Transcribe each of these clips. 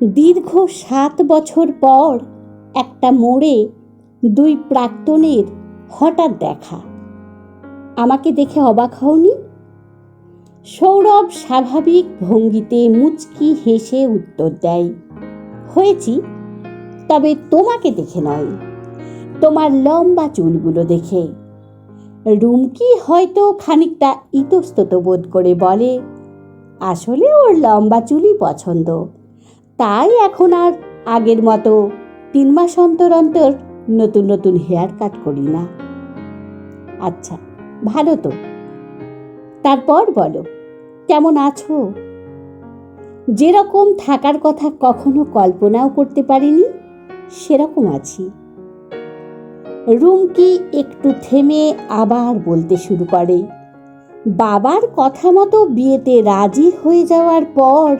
দীর্ঘ সাত বছর পর একটা মোড়ে দুই প্রাক্তনের হঠাৎ দেখা। আমাকে দেখে অবাক হওনি? সৌরভ স্বাভাবিক ভঙ্গিতে মুচকি হেসে উত্তর দেয়, হয়েছি, তবে তোমাকে দেখে নয়, তোমার লম্বা চুলগুলো দেখে। রুমকি হয়তো খানিকটা ইতস্তত বোধ করে বলে, আসলে ওর লম্বা চুলই পছন্দ। তাই এখন আর আগের মতো তিন মাস অন্তর অন্তর নতুন নতুন হেয়ার কাট করি না। আচ্ছা ভালো তো। তারপর বলো, কেমন আছো? যেরকম থাকার কথা কখনো কল্পনাও করতে পারিনি, সেরকম আছি। রুমকি একটু থেমে আবার বলতে শুরু করে, বাবার কথা মতো বিয়েতে রাজি হয়ে যাওয়ার পর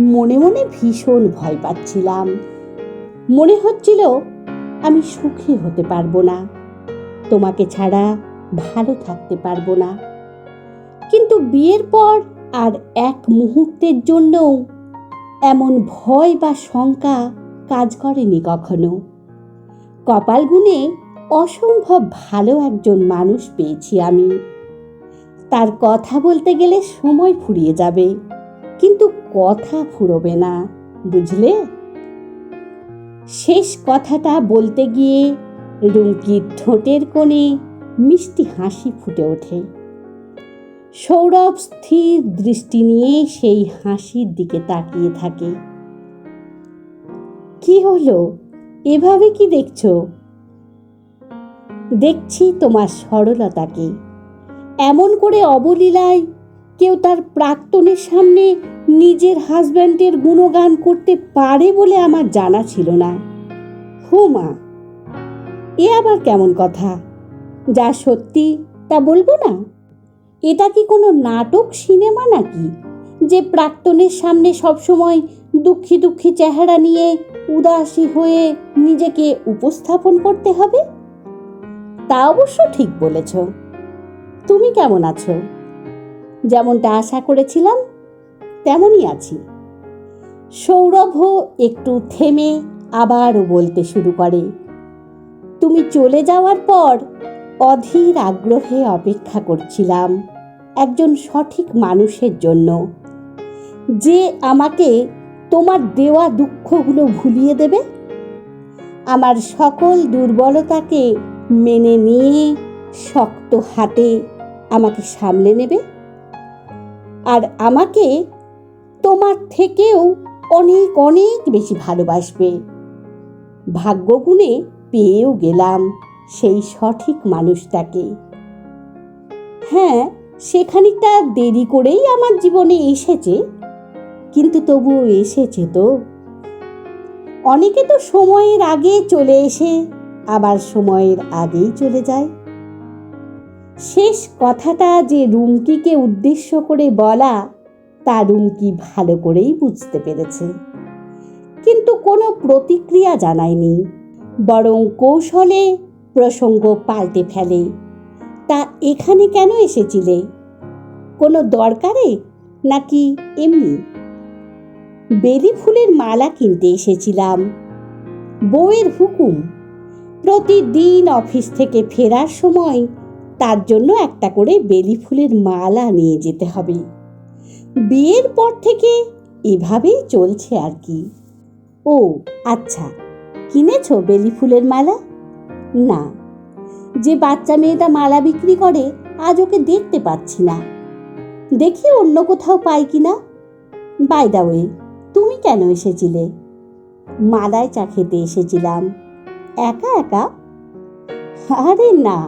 মনে মনে ভীষণ ভয় পাচ্ছিলাম। মনে হচ্ছিল আমি সুখী হতে পারব না। তোমাকে ছাড়া ভালো থাকতে পারব না। কিন্তু বিয়ের পর আর এক মুহূর্তের জন্যও এমন ভয় বা শঙ্কা কাজ করেনি কখনো। কপাল গুনে অসম্ভব ভালো একজন মানুষ পেয়েছি আমি। তার কথা বলতে গেলে সময় ফুরিয়ে যাবে। কিন্তু কথা ফুরবে না, বুঝলে? শেষ কথাটা বলতে গিয়ে রুমকির ঠোঁটের কোণে মিষ্টি হাসি ফুটে ওঠে। সৌরভ স্থির দৃষ্টি নিয়ে সেই হাসির দিকে তাকিয়ে থাকে। কি হলো? এভাবে কি দেখছ? দেখছি তোমার সরলতাকে। এমন করে অবলীলায় কেউ তার প্রাক্তনের সামনে নিজের হাজব্যান্ডের গুণগান করতে পারে বলে আমার জানা ছিল না। হুমা এ আবার কেমন কথা? যা সত্যি, তা বলব না? এটা কি কোনো নাটক, সিনেমা নাকি, যে প্রাক্তনের সামনে সবসময় দুঃখী দুঃখী চেহারা নিয়ে উদাসী হয়ে নিজেকে উপস্থাপন করতে হবে? তা অবশ্য ঠিক বলেছ। তুমি কেমন আছো? যেমনটা আশা করেছিলাম, তেমনই আছি। সৌরভও একটু থেমে আবারও বলতে শুরু করে, তুমি চলে যাওয়ার পর অধীর আগ্রহে অপেক্ষা করছিলাম একজন সঠিক মানুষের জন্য, যে আমাকে তোমার দেওয়া দুঃখগুলো ভুলিয়ে দেবে। আমার সকল দুর্বলতাকে মেনে নিয়ে শক্ত হাতে আমাকে সামলে নেবে। আর আমাকে তোমার থেকেও অনেক অনেক বেশি ভালোবাসবে। ভাগ্যগুণে পেয়েও গেলাম সেই সঠিক মানুষটাকে। হ্যাঁ সেখানিকটা দেরি করেই আমার জীবনে এসেছে, কিন্তু তবুও এসেছে তো। অনেকে তো সময়ের আগে চলে এসে, আবার সময়ের আগেই চলে যায়। শেষ কথাটা যে রুমকিকে উদ্দেশ্য করে বলা, তা রুমকি ভালো করেই বুঝতে পেরেছে। কিন্তু কোনো প্রতিক্রিয়া জানায়নি। বরং কৌশলে প্রসঙ্গ পাল্টে ফেলে। তা এখানে কেন এসেছিলে? কোনো দরকারে? নাকি এমনি? বেলি ফুলের মালা কিনতে এসেছিলাম। বউয়ের হুকুম, প্রতিদিন অফিস থেকে ফেরার সময় তার জন্য একটা করে বেলি ফুলের মালা নিয়ে যেতে হবে। বিয়ের পর থেকে এভাবেই চলছে আর কি। ও আচ্ছা কিনেছো বেলি ফুলের মালা? না, যে বাচ্চা মেয়েটা মালা বিক্রি করে, আজ ওকে দেখতে পাচ্ছি না। দেখি অন্য কোথাও পাই কি না। বাই দা ওয়ে তুমি কেন এসেছিলে? মালায় চা খেতে এসেছিলাম। একা একা? আরে না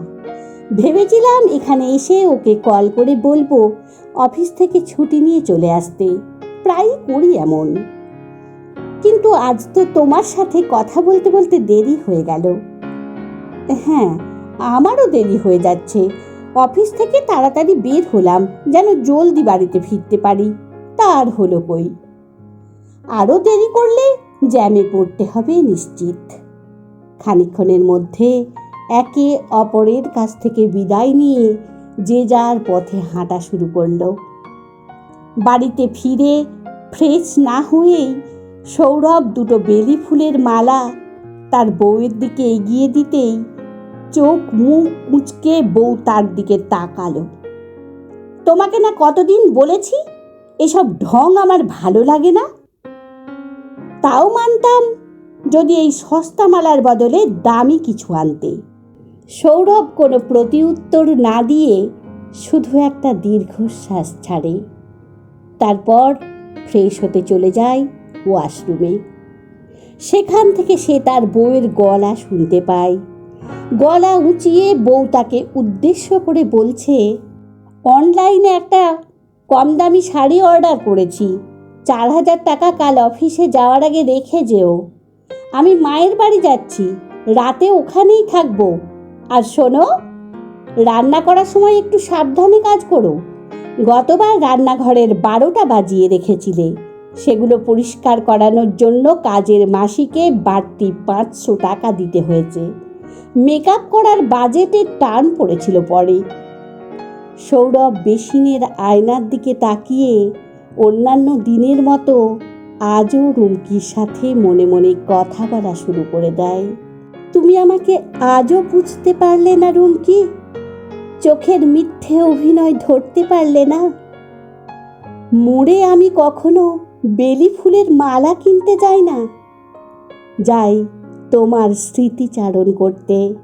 ভেবেছিলাম এখানে এসে ওকে কল করে বলব, অফিস থেকে ছুটি নিয়ে চলে আসতে। প্রায়ই করি এমন। কিন্তু আজ তো তোমার সাথে কথা বলতে বলতে দেরি হয়ে গেল। হ্যাঁ আমারও দেরি হয়ে যাচ্ছে। অফিস থেকে তাড়াতাড়ি বের হলাম, যেন জলদি বাড়িতে ফিরতে পারি। তার হলো কই। আরও দেরি করলে জ্যামে পড়তে হবে নিশ্চিত। খানিক্ষণের মধ্যে একে অপরের কাছ থেকে বিদায় নিয়ে যে যার পথে হাঁটা শুরু করল। বাড়িতে ফিরে ফ্রেশ না হয়েই সৌরভ দুটো বেলি ফুলের মালা তার বউয়ের দিকে এগিয়ে দিতেই চোখ মুখ কুঁচকে বউ তার দিকে তাকালো। তোমাকে না কতদিন বলেছি এসব ঢং আমার ভালো লাগে না? তাও মানতাম যদি এই সস্তা মালার বদলে দামি কিছু আনতে। সৌরভ কোনো প্রতিউত্তর না দিয়ে শুধু একটা দীর্ঘশ্বাস ছাড়ে। তারপর ফ্রেশ হতে চলে যায় ওয়াশরুমে। সেখান থেকে সে তার বউয়ের গলা শুনতে পায়। গলা উঁচিয়ে বউ তাকে উদ্দেশ্য করে বলছে, অনলাইনে একটা কম দামি শাড়ি অর্ডার করেছি। চার হাজার টাকা কাল অফিসে যাওয়ার আগে রেখে যেও। আমি মায়ের বাড়ি যাচ্ছি। রাতে ওখানেই থাকব। আর শোনো, রান্না করার সময় একটু সাবধানে কাজ করো। গতবার রান্নাঘরের বারোটা বাজিয়ে রেখেছিলে। সেগুলো পরিষ্কার করানোর জন্য কাজের মাসিকে বাড়তি পাঁচশো টাকা দিতে হয়েছে। মেকআপ করার বাজেটে টান পড়েছিল পরে। সৌরভ বেসিনের আয়নার দিকে তাকিয়ে অন্যান্য দিনের মতো আজও রুমকির সাথে মনে মনে কথা বলা শুরু করে দেয়। তুমি আমাকে আজও বুঝতে পারলে না, রুমকি। চোখের মিথ্যে অভিনয় ধরতে পারলে না। মোড়ে আমি কখনো বেলি ফুলের মালা কিনতে যাই না। যাই তোমার স্মৃতিচারণ করতে।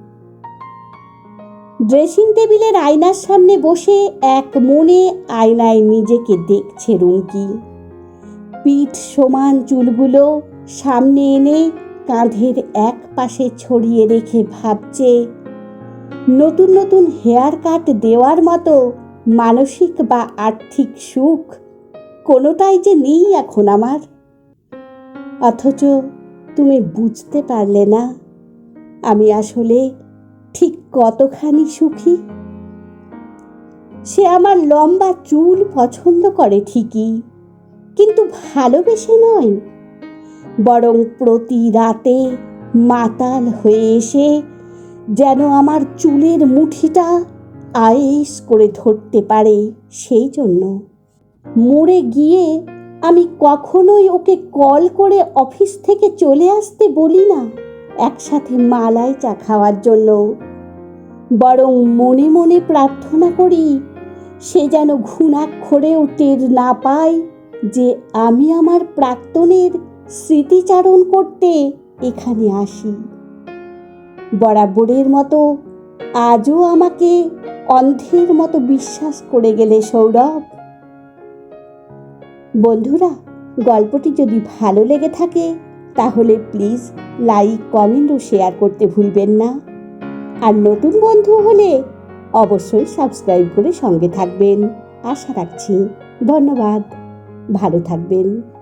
ড্রেসিং টেবিলের আয়নার সামনে বসে এক মনে আয়নায় নিজেকে দেখছে রুমকি। পিঠ সমান চুলগুলো সামনে এনে কাঁধের এক পাশে ছড়িয়ে রেখে ভাবছে, নতুন নতুন হেয়ার কাট দেওয়ার মতো মানসিক বা আর্থিক সুখ কোনোটাই যে নেই এখন আমার। অথচ তুমি বুঝতে পারলে না, আমি আসলে ঠিক কতখানি সুখী। সে আমার লম্বা চুল পছন্দ করে ঠিকই, কিন্তু ভালোবেসে নয় বরং প্রতি রাতে মাতাল হয়ে এসে যেন আমার চুলের মুঠিটা আয়েস করে ধরতে পারে সেই জন্য। মরে গিয়ে আমি কখনোই ওকে কল করে অফিস থেকে চলে আসতে বলি না একসাথে মালাই চা খাওয়ার জন্য। বরং মনে মনে প্রার্থনা করি সে যেন ঘুণাক্ষরেও টের না পায় যে আমি আমার প্রাক্তনের স্মৃতিচারণ করতে এখানে আসি। বরাবরের মতো আজও আমাকে অন্ধের মতো বিশ্বাস করে গেলে সৌরভ। বন্ধুরা, গল্পটি যদি ভালো লেগে থাকে, তাহলে প্লিজ লাইক, কমেন্ট ও শেয়ার করতে ভুলবেন না। আর নতুন বন্ধু হলে অবশ্যই সাবস্ক্রাইব করে সঙ্গে থাকবেন। আশা রাখছি। ধন্যবাদ। ভালো থাকবেন।